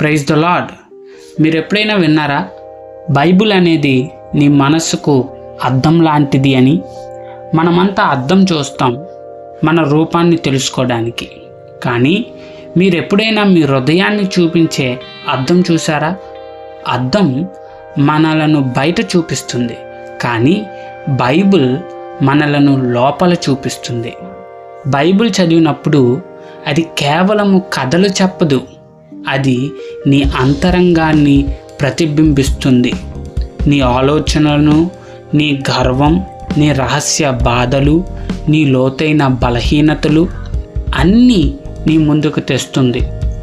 Praise the lord మీరు ఎప్పుడైనా విన్నారా? బైబిల్ అనేది నీ మనస్సుకు అద్దం లాంటిది అని మనమంతా అద్దం చూస్తాం మన రూపాన్ని తెలుసుకోవడానికి. కానీ మీరు ఎప్పుడైనా మీ హృదయాన్ని చూపించే అద్దం చూసారా? అద్దం మనలను బయట చూపిస్తుంది. కానీ బైబిల్ మనలను లోపల చూపిస్తుంది. బైబిల్ చదివినప్పుడు అది కేవలము కథలు చెప్పదు. అది నీ అంతరంగాన్ని ప్రతిబింబిస్తుంది. నీ ఆలోచనలను నీ గర్వం నీ రహస్య బాధలు నీ లోతైన బలహీనతలు అన్నీ నీ ముందుకు తెస్తుంది.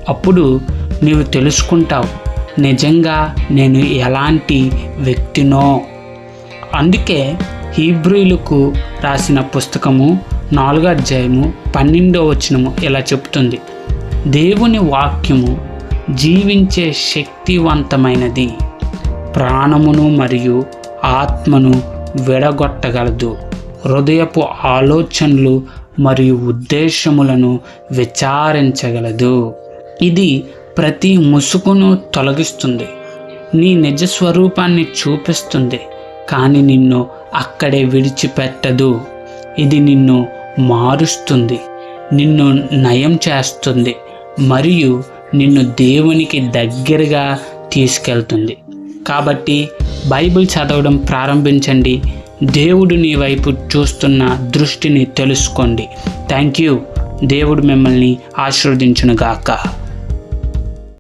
అప్పుడు నీవు తెలుసుకుంటావు నిజంగా నేను ఎలాంటి వ్యక్తినో? అందుకే హీబ్రిలకు రాసిన పుస్తకము నాలుగో అధ్యాయము పన్నెండో వచనము ఇలా చెప్తుంది. దేవుని వాక్యము జీవించే శక్తివంతమైనది. ప్రాణమును మరియు ఆత్మను విడగొట్టగలదు. హృదయపు ఆలోచనలు మరియు ఉద్దేశములను విచారించగలదు. ఇది ప్రతి ముసుగును తొలగిస్తుంది. నీ నిజ స్వరూపాన్ని చూపిస్తుంది. కానీ నిన్ను అక్కడే విడిచిపెట్టదు. ఇది నిన్ను మారుస్తుంది. నిన్ను నయం చేస్తుంది. మరియు నిన్ను దేవునికి దగ్గరగా తీసుకెళ్తుంది. కాబట్టి బైబిల్ చదవడం ప్రారంభించండి. దేవుడు నీ వైపు చూస్తున్న దృష్టిని తెలుసుకోండి. థ్యాంక్ యూ దేవుడు మిమ్మల్ని ఆశీర్వదించునుగాక.